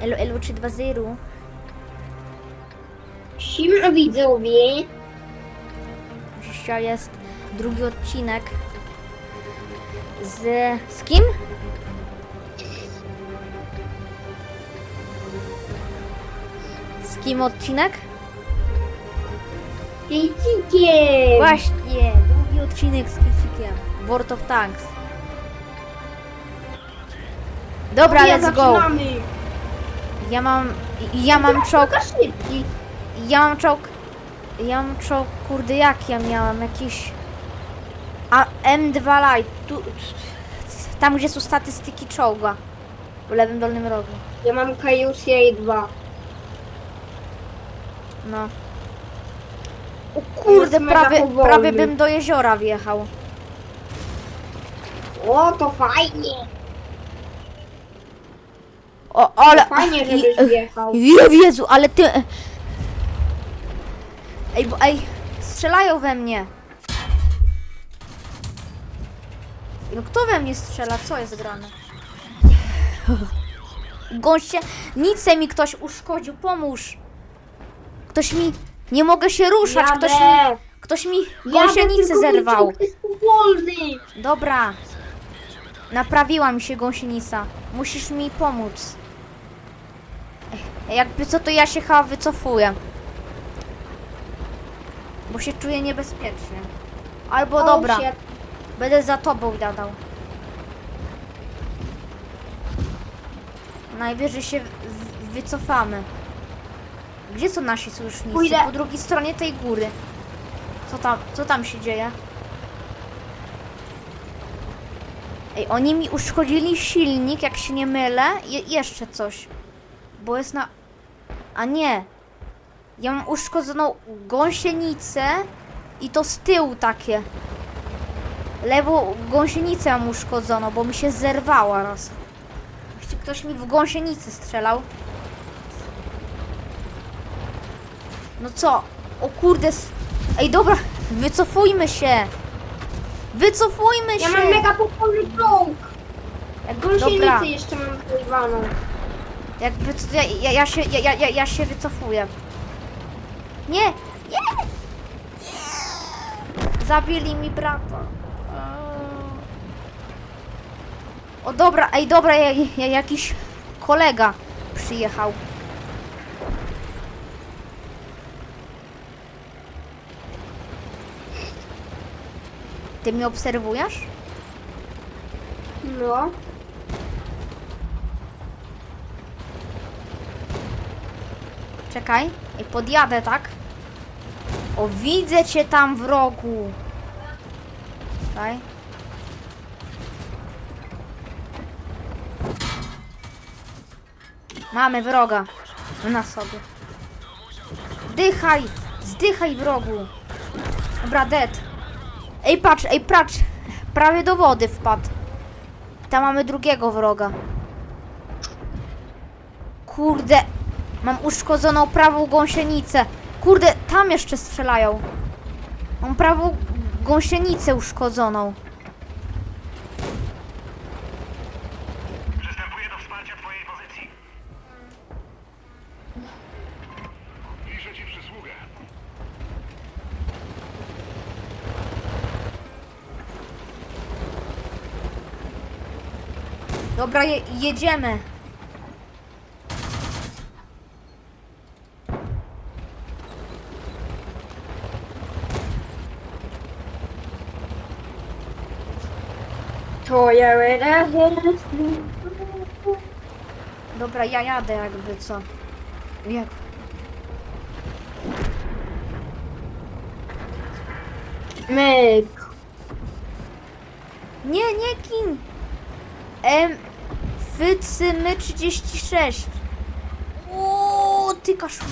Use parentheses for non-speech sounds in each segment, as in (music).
Elo, elo 320. Siema widzowie. Dzisiaj jest drugi odcinek z... z kim? Z kim odcinek? Kicikiem. Właśnie, drugi odcinek z Kicikiem. World of Tanks. Dobra, Ja let's go. zaczynamy. Ja mam... Ja mam czołg... Szybki. Ja mam czołg... Ja mam czołg... Kurde, jak ja miałam? Jakiś... A M2 Lite. Tu... Tam, gdzie są statystyki czołga. W lewym dolnym rogu. Ja mam Kajusia 2. No. O kurde, jest mega prawie, powolny. prawie bym do jeziora wjechał. O, to fajnie. O, ale... Fajnie, żebyś wjechał. Je- Jezu, ale ty... Ej, bo, ej, strzelają we mnie. No kto we mnie strzela? Co jest grane? (laughs) Goście, nic mi ktoś uszkodził, pomóż. Ktoś mi... Nie mogę się ruszać, ktoś mi... Ktoś mi gąsienicę tylko zerwał. jest powolny. Dobra. Naprawiła mi się gąsienica. Musisz mi pomóc. Jakby co, to ja się chyba wycofuję. Bo się czuję niebezpiecznie. Albo O, dobra, shit. będę za tobą gadał. Najwyżej się w- wycofamy. Gdzie są nasi sojusznicy? Pójdę. Po drugiej stronie tej góry. Co tam, co tam się dzieje? Ej, oni mi uszkodzili silnik, jak się nie mylę. I jeszcze coś. Bo jest na... A nie. Ja mam uszkodzoną gąsienicę i to z tyłu takie. Lewą gąsienicę mam uszkodzoną, bo mi się zerwała raz. Jeśli ktoś mi w gąsienicy strzelał. No co? O kurde. Ej, dobra, wycofujmy się. Wycofujmy Ja się. mam mega powolny czołg. Jak Dobra. gąsienicę jeszcze mam zajwaną. Jakby co, ja, ja, ja, się, ja, ja, ja się wycofuję. Nie! Nie! Zabili mi brata. O dobra, ej dobra, ja, ja, jakiś kolega przyjechał. Ty mnie obserwujesz? No. Czekaj, i podjadę, tak? O, widzę cię tam w rogu. Czekaj. Mamy wroga na sobie. Dychaj! Zdychaj wrogu! Dobra, dead. Ej, patrz, ej, patrz! Prawie do wody wpadł. Tam mamy drugiego wroga. Kurde, mam uszkodzoną prawą gąsienicę. Kurde, tam jeszcze strzelają. Mam prawą gąsienicę uszkodzoną. Przystępuję do wsparcia twojej pozycji. Piszę ci przysługę. Dobra, je, jedziemy. To ja radę. Dobra, ja jadę jakby co. Jak? Myk. Nie, nie kin. Em, Fycymy 36. O, ty kaszu.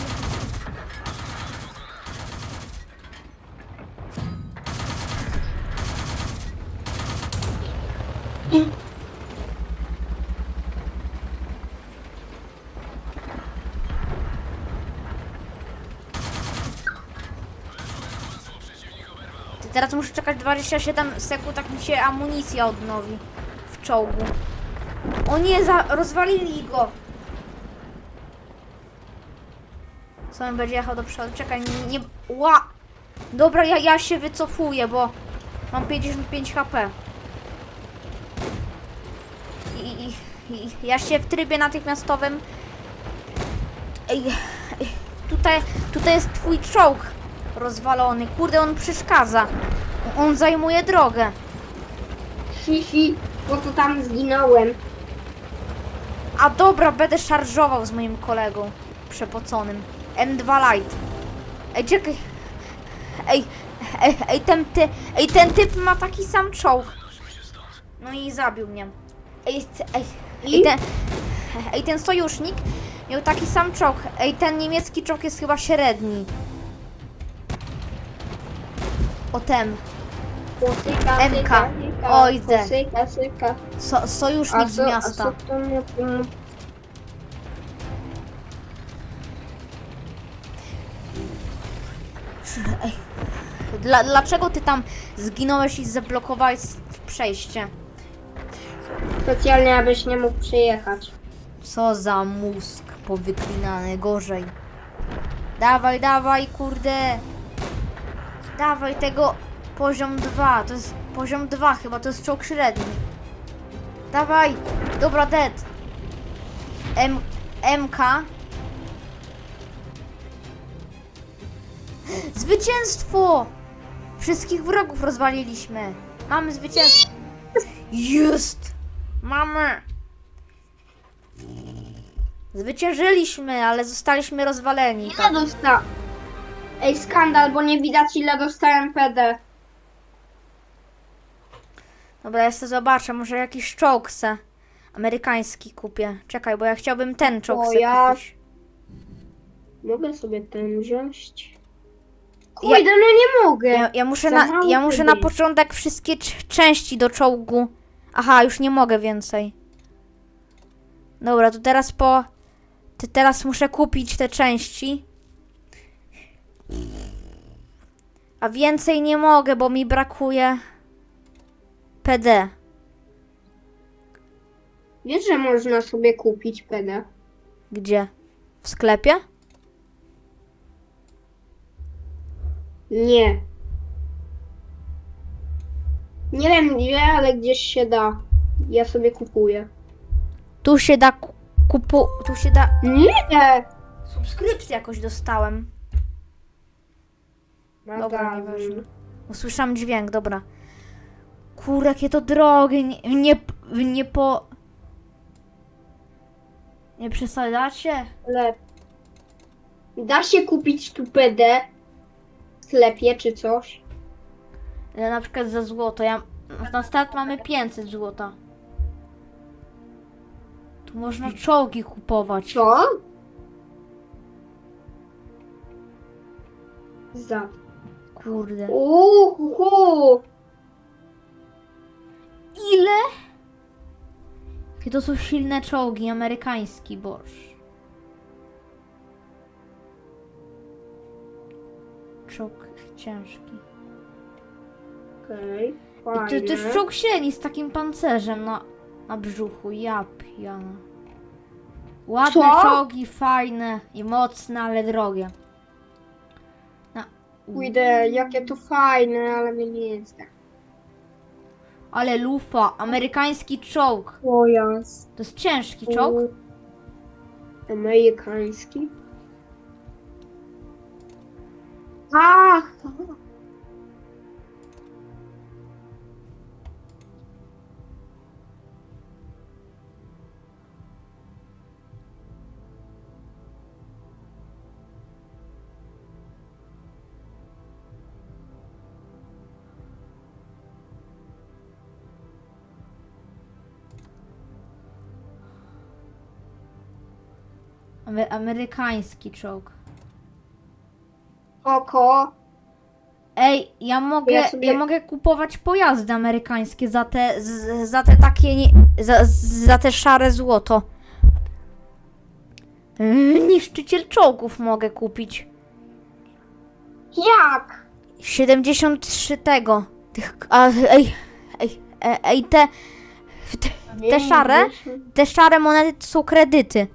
Teraz muszę czekać 27 sekund, tak mi się amunicja odnowi w czołgu. O nie, za, rozwalili go. Co on będzie jechał do przodu? Czekaj, nie... ła! Dobra, ja, ja się wycofuję, bo mam 55 HP. I, i, i ja się w trybie natychmiastowym... Ej, tutaj, tutaj jest twój czołg rozwalony. Kurde, on przeszkadza. On zajmuje drogę. Fifi, bo to tam zginąłem. A dobra, będę szarżował z moim kolegą przepoconym. M2 Light. Ej, czekaj. Ej, ej, ej, ten, ty, ej, ten typ ma taki sam czołg. No i zabił mnie. Ej, ej, ej, ten, ej, ten sojusznik miał taki sam czołg. Ej, ten niemiecki czołg jest chyba średni. O ten. Posyka, MK. syka, syka, Oj, de. Posyka, syka. So, sojusznik z miasta. Dla, dlaczego ty tam zginąłeś i zablokowałeś przejście? Specjalnie, abyś nie mógł przyjechać. Co za mózg powyklinany, gorzej. Dawaj, dawaj, kurde. Dawaj tego poziom 2. To jest poziom 2 chyba, to jest czołg średni. Dawaj. Dobra, dead. M MK. Zwycięstwo! Wszystkich wrogów rozwaliliśmy. Mamy zwycięstwo. Jest! Mamy! Zwyciężyliśmy, ale zostaliśmy rozwaleni. Tak. Ile dostałem? Ej, skandal, bo nie widać ile dostałem PD. Dobra, ja sobie zobaczę, może jakiś czołg se amerykański kupię. Czekaj, bo ja chciałbym ten czołg O, se ja- kupić. Mogę sobie ten wziąć? Kurde, no nie mogę. Ja, ja muszę, Za na, ja muszę na początek wszystkie części do czołgu. Aha, już nie mogę więcej. Dobra, to teraz po... Ty teraz muszę kupić te części. A więcej nie mogę, bo mi brakuje PD. Wiesz, że można sobie kupić PD? Gdzie? W sklepie? Nie. Nie wiem gdzie, ale gdzieś się da. Ja sobie kupuję. Tu się da ku- kupu... Tu się da... Nie! Subskrypcję jakoś dostałem. Dobra, nieważne. Usłyszałam dźwięk, dobra. Kurde, jakie to drogie. Nie, nie, nie po... Nie przesadzacie? Ale da się kupić tu PD w sklepie czy coś? Ale na przykład za złoto. Ja... Na start mamy 500 złota. Tu można czołgi kupować. Co? Za. Kurde. Uhu. Ile? Jakie to są silne czołgi, amerykański boż. Czołg ciężki. Okej, I to, to jest czołg średni z takim pancerzem na, na brzuchu. Ja pijana. Ładne Co? czołgi, fajne i mocne, ale drogie. Na, Pójdę, jakie to fajne, ale mnie nie jest. Ale lufa, amerykański czołg. O jas. To jest ciężki czołg. Amerykański. Ach! Ame- amerykański czołg. Oko. Ej, ja mogę, Ja ja, sobie- mogę kupować pojazdy amerykańskie za te, z, za te takie, nie, za, za te szare złoto. Yy, Niszczyciel czołgów mogę kupić. Jak? 73 tego. Tych, a, ej, ej, ej, ej, te, te, te szare, te szare monety to są kredyty.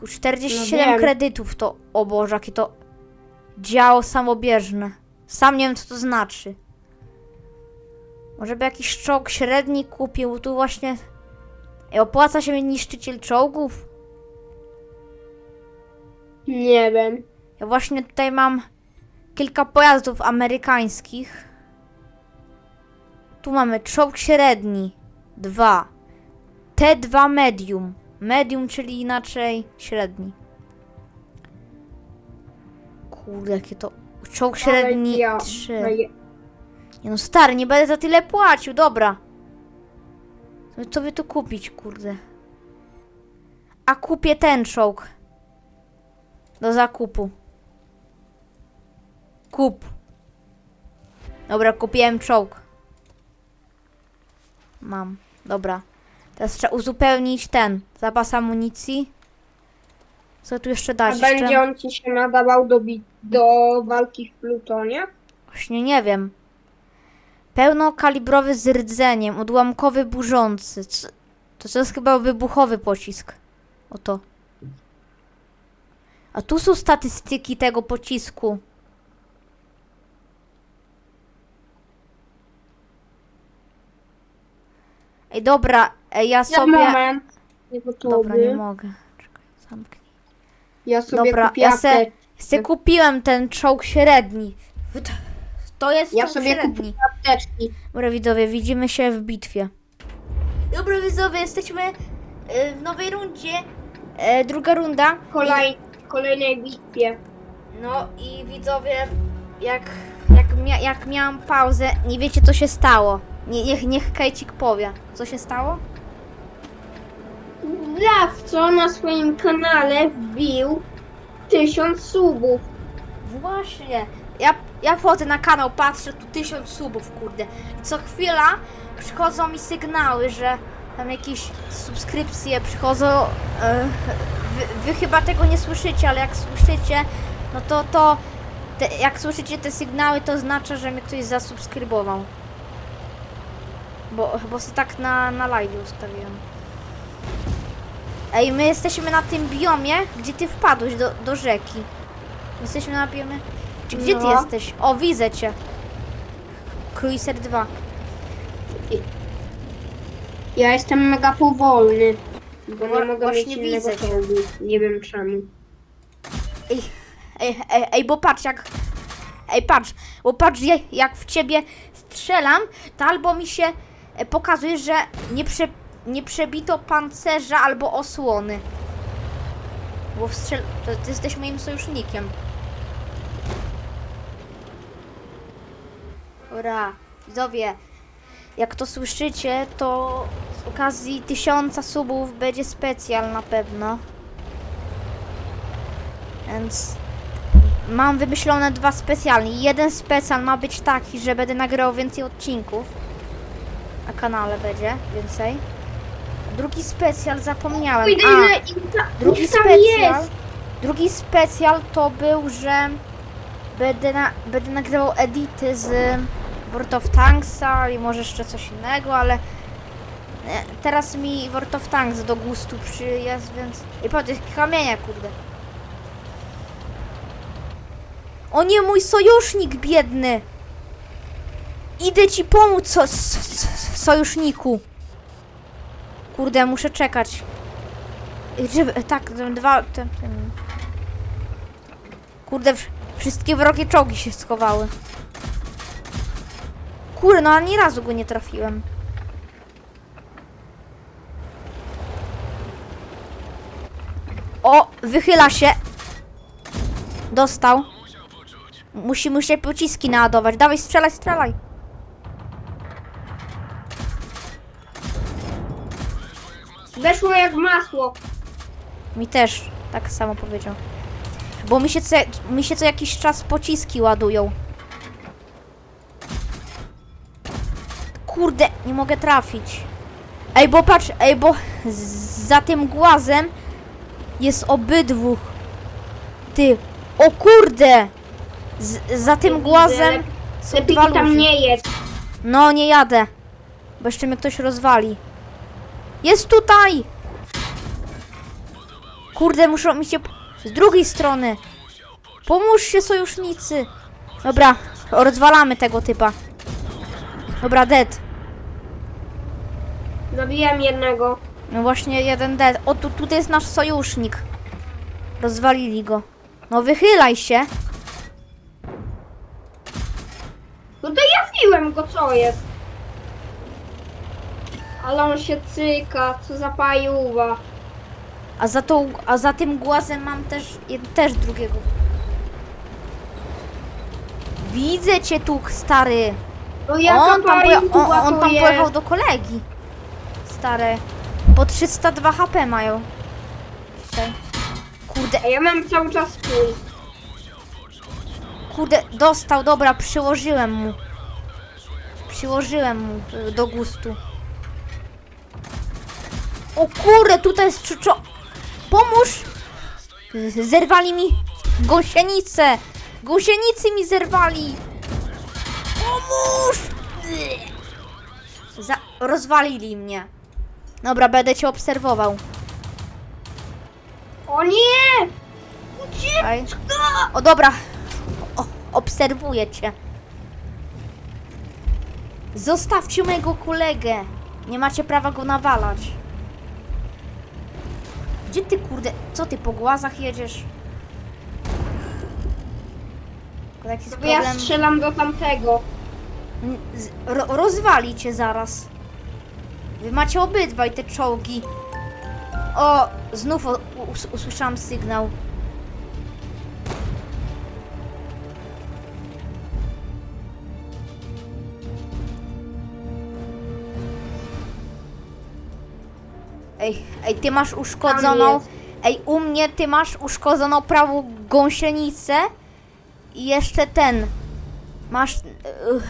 Ku- 47 No wiem. kredytów to, o Boże, jakie to działo samobieżne. Sam nie wiem, co to znaczy. Może by jakiś czołg średni kupił, tu właśnie... Ej, opłaca się niszczyciel czołgów? Nie wiem. Ja właśnie tutaj mam kilka pojazdów amerykańskich. Tu mamy czołg średni. Dwa. T2 medium. Medium, czyli inaczej średni. Kurde, jakie to... Czołg średni ja- 3. no Nie no stary, nie będę za tyle płacił, dobra. Co by tu kupić, kurde? A kupię ten czołg. Do zakupu. Kup. Dobra, kupiłem czołg. Mam. Dobra. Teraz trzeba uzupełnić ten zapas amunicji. Co tu jeszcze A dać? będzie Jeszcze... on ci się nadawał do, bi- do walki w Plutonie? Właśnie nie wiem. Pełnokalibrowy z rdzeniem, odłamkowy burzący. Co- To, to jest chyba wybuchowy pocisk. Oto. A tu są statystyki tego pocisku. Ej, dobra, ej, ja Ja sobie... moment. Nie gotowy. Dobra, nie mogę. Czekaj, zamknij. Ja sobie Dobra, kupię ja se, apteczkę. se kupiłem ten czołg średni. To jest Ja czołg sobie średni. apteczki. Dobra widzowie, widzimy się w bitwie. Dobra widzowie, jesteśmy e, w nowej rundzie. E, druga runda. Kolej, kolejnej bitwie. No i widzowie, jak, jak, mia, jak miałam pauzę, nie wiecie co się stało. Nie, niech, niech Kajcik powie, co się stało? Dawco na swoim kanale wbił tysiąc subów. Właśnie. Ja, ja wchodzę na kanał, patrzę, tu tysiąc subów, kurde. Co chwila przychodzą mi sygnały, że tam jakieś subskrypcje przychodzą. E, wy, wy chyba tego nie słyszycie, ale jak słyszycie, no to to. Te, jak słyszycie te sygnały, to oznacza, że mnie ktoś zasubskrybował. Bo, bo sobie tak na, na live ustawiłem. Ej, my jesteśmy na tym biomie, gdzie ty wpadłeś do, do rzeki. Jesteśmy na biomie. Czy gdzie ty No. jesteś? O, widzę cię. Cruiser 2. Ja jestem mega powolny. Bo nie mogę właśnie innego widzę cię. czołgu. Nie wiem czemu. Ej, ej, ej, ej, bo patrz jak... Ej, patrz, bo patrz je- jak w ciebie strzelam, to albo mi się e, pokazuje, że nie, prze, nie przebito pancerza albo osłony. Bo wstrzel... To ty jesteś moim sojusznikiem. Ura, widzowie, jak to słyszycie, to z okazji tysiąca subów będzie specjal na pewno. Więc mam wymyślone dwa specjalne. Jeden specjal ma być taki, że będę nagrywał więcej odcinków. Na kanale będzie więcej. Drugi specjal zapomniałem. Pójdę A, ile ich ta- drugi ich tam specjal. jest. Drugi specjal to był, że będę, na, będę nagrywał edity z World of Tanksa i może jeszcze coś innego, ale e, teraz mi World of Tanks do gustu przyjazd, więc... I patrz, jakie kamienia, kurde. O nie, mój sojusznik biedny! Idę ci pomóc, so, so, so, sojuszniku. Kurde, muszę czekać. Żeby, tak, dwa... Kurde, wsz- wszystkie wrogie czołgi się schowały. Kurde, no ani razu go nie trafiłem. O, wychyla się. Dostał. Musimy się pociski naładować. Dawaj, strzelaj, strzelaj. Weszło jak masło. Mi też tak samo powiedział. Bo mi się co, mi się co jakiś czas pociski ładują. Kurde, nie mogę trafić. Ej, bo patrz, ej, bo za tym głazem jest obydwóch. Ty, o kurde! Z, za tym głazem są Lepiej dwa tam ludzie. nie jest. No, nie jadę. Bo jeszcze mnie ktoś rozwali. Jest tutaj! Kurde, muszą mi się... Z drugiej strony. Pomóżcie, sojusznicy. Dobra, rozwalamy tego typa. Dobra, dead. Zabiłem jednego. No właśnie, jeden dead. O, tu, tutaj jest nasz sojusznik. Rozwalili go. No wychylaj się. No to ja zbiłem go, co jest? Ale on się cyka, co za pajuwa. A za, tą, a za tym głazem mam też, jed- też drugiego. Widzę cię tu, stary. No jaka On tam, poje, on, pajuwa on to tam jest? pojechał do kolegi. Stare. Po 302 HP mają. Dzisiaj. Kurde, A ja mam cały czas full. kurde, dostał, dobra, przyłożyłem mu. Przyłożyłem mu y, do gustu. O kurde, tutaj jest czuczo... Pomóż! Zerwali mi gąsienicę! Gąsienicy mi zerwali! Pomóż! Za rozwalili mnie. Dobra, będę cię obserwował. O nie! Ucieczka! O dobra, o, obserwuję cię. Zostawcie mojego kolegę. Nie macie prawa go nawalać. Gdzie ty kurde, co ty po głazach jedziesz? Tylko Jaki jest Bo ja problem? strzelam do tamtego. N- z- Ro rozwali cię zaraz. Wy macie obydwaj te czołgi. O, znów o, us usłyszałam sygnał. Ej, ej, ty masz uszkodzoną. Ej, u mnie ty masz uszkodzoną prawą gąsienicę i jeszcze ten. Masz yy,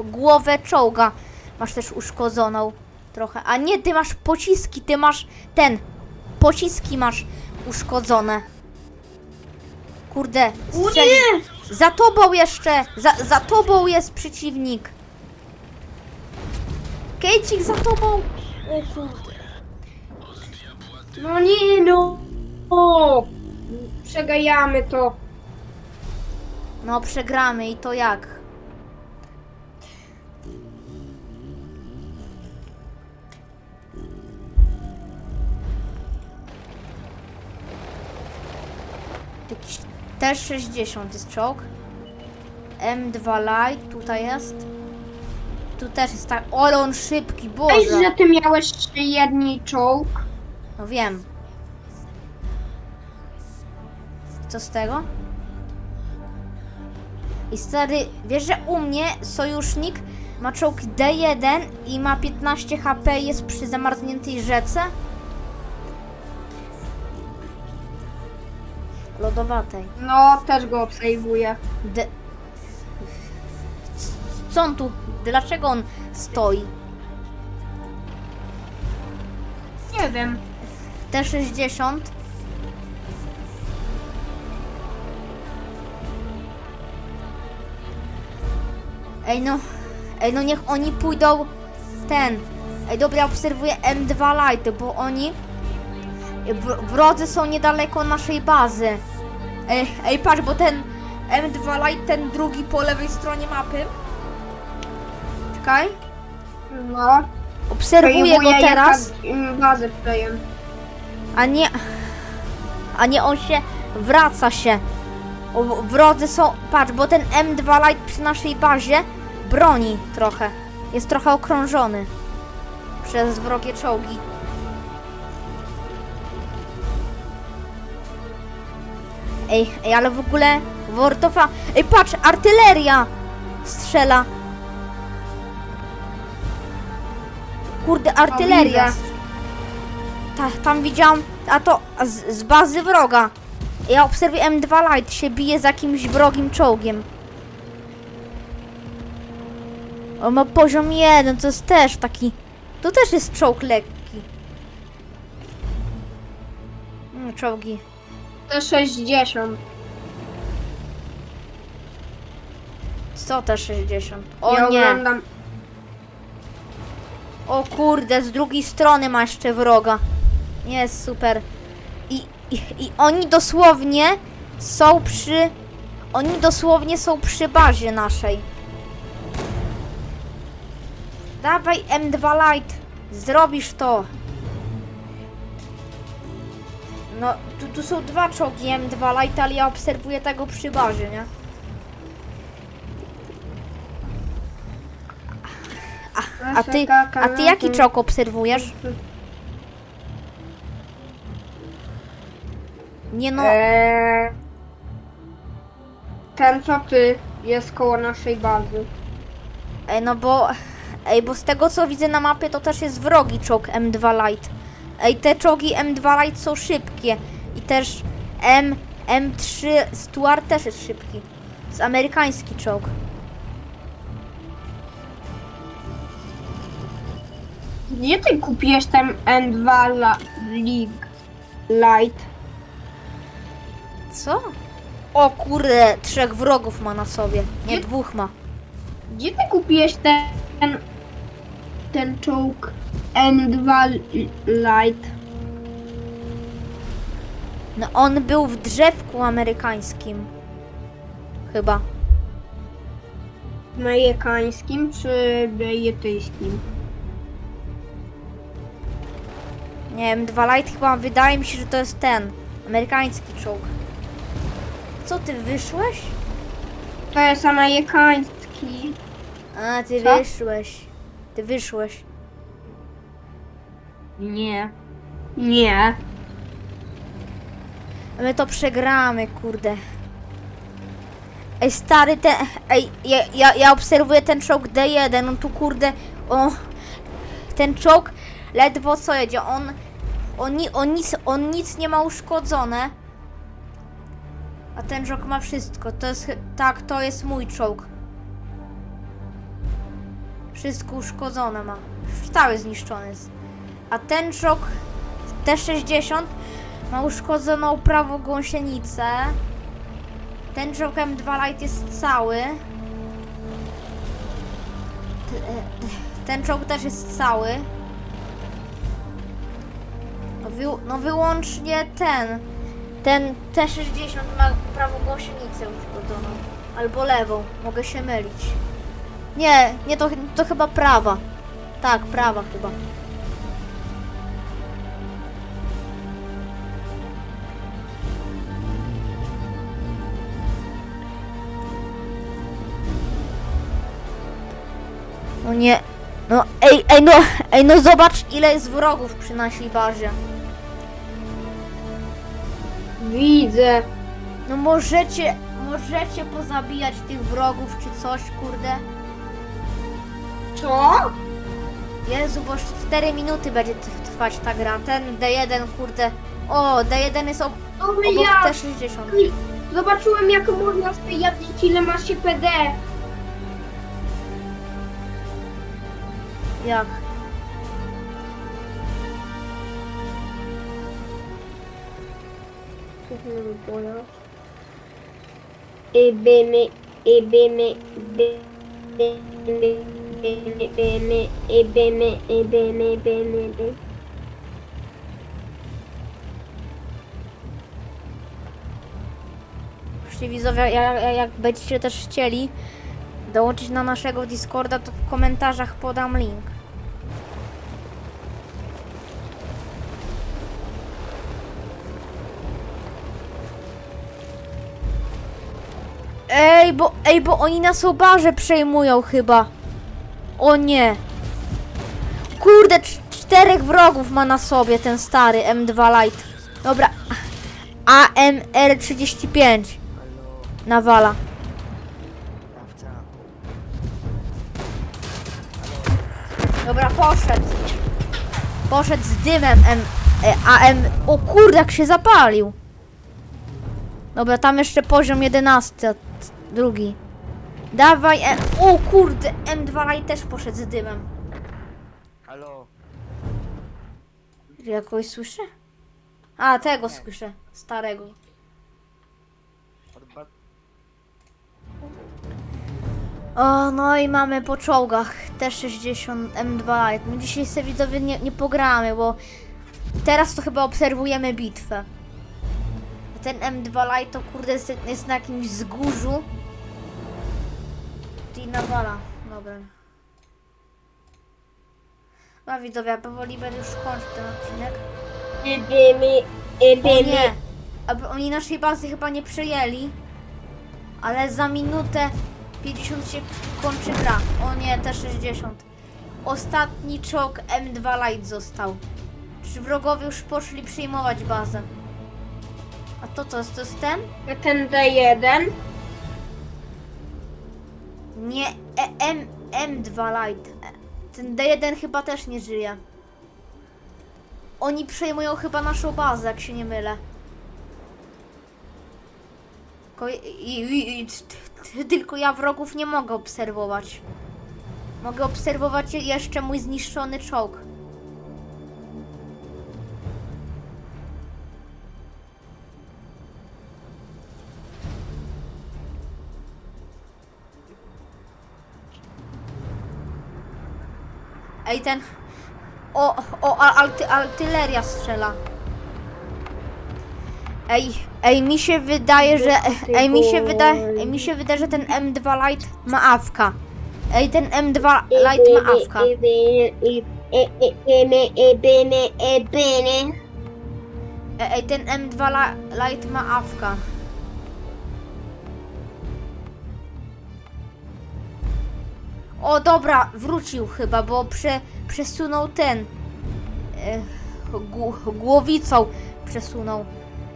głowę czołga. Masz też uszkodzoną trochę. A nie, ty masz pociski, ty masz ten. Pociski masz uszkodzone. Kurde, strzeli- za tobą jeszcze! Za, za tobą jest przeciwnik! Kejcik za tobą! O kurde. No nie no! O! Przegajamy to. No przegramy i to jak? Jakiś też 60 jest czołg. M2 Light tutaj jest. Tu też jest tak. Ale on szybki, Boże! że ty miałeś jedni czołg. No wiem. Co z tego? I stary, wiesz, że u mnie sojusznik ma czołg D1 i ma 15 HP i jest przy zamarzniętej rzece? Lodowatej. No, też go obsejwuję. D... Co on tu? Dlaczego on stoi? Nie wiem. T60 Ej no, ej no niech oni pójdą ten. Ej dobra, obserwuję M2 Light, bo oni wrodzy są niedaleko naszej bazy. Ej, ej patrz, bo ten M2 Light, ten drugi po lewej stronie mapy. Czekaj. No. Obserwuję go teraz. mm, Bazę przejem. A nie. A nie on się wraca się. O, wrodzy są. Patrz, bo ten M2 Light przy naszej bazie broni trochę. Jest trochę okrążony przez wrogie czołgi. Ej, ej, ale w ogóle Wortowa. Ej, patrz, artyleria strzela. Kurde, artyleria. Ta, tam widziałam, a to z, z bazy wroga. Ja obserwuję M2 Light się bije z jakimś wrogim czołgiem. On ma poziom 1, to jest też taki. To też jest czołg lekki. Mm, czołgi. Te 60. Co te 60? O ja nie. oglądam. O kurde, z drugiej strony ma jeszcze wroga. Jest super. I I, I oni dosłownie są przy. Oni dosłownie są przy bazie naszej. Dawaj M2 Light. Zrobisz to. No, tu, tu są dwa czołgi M2 Light, ale ja obserwuję tego przy bazie, nie? A ty, a ty jaki czołg obserwujesz? Nie no, Eee, ten co ty jest koło naszej bazy. ej, no bo, ej, bo z tego co widzę na mapie to też jest wrogi czołg M2 Light. Ej, te czołgi M2 Light są szybkie i też M, M3 Stuart też jest szybki. Z amerykański czołg. Gdzie ty kupiłeś ten N2 la, League Light? Co? O kurde, trzech wrogów ma na sobie. Nie, Nie- dwóch ma. Gdzie ty kupiłeś ten ten czołg N2 Light? No on był w drzewku amerykańskim. Chyba. Amerykańskim czy brytyjskim? Nie wiem, dwa light chyba wydaje mi się, że to jest ten. Amerykański czołg. Co ty wyszłeś? To jest amerykański. A, ty Co? wyszłeś. Ty wyszłeś. Nie. Nie. My to przegramy, kurde. Ej, stary, ten. Ej, ja, ja, ja obserwuję ten czołg D1. On tu, kurde. O, ten czołg ledwo co jedzie. On. On, on, nic, on nic nie ma uszkodzone. A ten czołg ma wszystko. To jest. Tak, to jest mój czołg. Wszystko uszkodzone ma. Cały zniszczony jest. A ten czołg T60 ma uszkodzoną prawą gąsienicę. Ten czołg M2 Light jest cały. E, Ten czołg też jest cały. No, wy, no wyłącznie ten. Ten T60 ma prawą gąsienicę uszkodzoną. Albo lewą. Mogę się mylić. Nie, nie to, to chyba prawa. Tak, prawa chyba. No nie. No ej, ej no, ej no zobacz ile jest wrogów przy naszej bazie. Widzę. No możecie, możecie pozabijać tych wrogów czy coś, kurde. Co? Jezu, bo już 4 minuty będzie trwać ta gra. Ten D1, kurde. O, D1 jest ob- No obok ja T60. zobaczyłem jak można sprawdzić ile ma się PD. Jak? Ebeme, ebeme, ebeme, ebeme, ebeme, ebeme, ebeme. Jeśli widzowie, ja- ja- jak będziecie też chcieli dołączyć na naszego Discorda, to w komentarzach podam link. Ej, bo, ej, bo oni nas obarze przejmują chyba. O nie. Kurde, cz- czterech wrogów ma na sobie ten stary M2 Lite. Dobra. AMR35 nawala. Dobra, poszedł. Poszedł z dymem M, e, AM. O kurde, jak się zapalił. Dobra, tam jeszcze poziom 11, drugi. Dawaj, M, o kurde, M2 Lite też poszedł z dymem. Halo, Jakoś słyszę? A, tego słyszę, starego. odba... O, no i mamy po czołgach T60 M2 Lite. My dzisiaj sobie widzowie nie, nie pogramy, bo teraz to chyba obserwujemy bitwę. Ten M2 Lite to kurde jest, na jakimś wzgórzu. I nawala. Dobra. No widzowie, ja powoli będę już kończyć ten odcinek. O nie! Aby oni naszej bazy chyba nie przejęli. Ale za minutę 50 się kończy gra. O nie, T60. Ostatni czołg M2 Lite został. Czy wrogowie już poszli przyjmować bazę? A to co, to jest ten? A ten D1? Nie, e, M, M2 Lite. E, Ten D1 chyba też nie żyje. Oni przejmują chyba naszą bazę, jak się nie mylę. Tylko, i, i, i, t- tylko ja wrogów nie mogę obserwować. Mogę obserwować je- jeszcze mój zniszczony czołg. Ej, ten. O, o, alty, artyleria strzela. Ej, ej, mi się wydaje, że. Ej, mi się wydaje, ej, mi się wydaje, że ten M2 Lite ma awka. Ej, ten M2 Lite ma awka. Ej, ej, ten M2 la- Lite ma awka. O, dobra, wrócił chyba, bo prze, przesunął ten. E, gł- głowicą przesunął.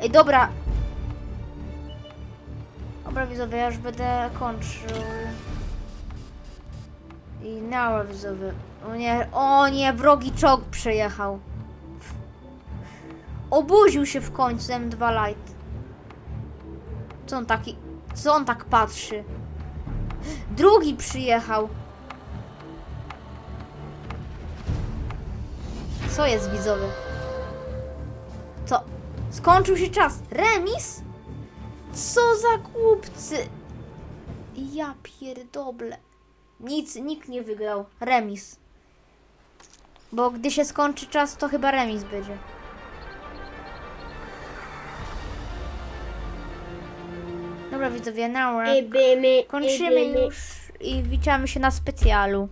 Ej, dobra. Dobra, widzowie, ja już będę kończył. I nała, widzowie. O nie, o nie, wrogi czołg przejechał. Obudził się w końcu M2 Lite. Co on taki. Co on tak patrzy? Drugi przyjechał. Co jest widzowie? Co? Skończył się czas. Remis? Co za głupcy? Ja pierdoble. Nic, nikt nie wygrał. Remis. Bo gdy się skończy czas, to chyba remis będzie. Dobra widzowie, now kończymy już i witamy się na specjalu.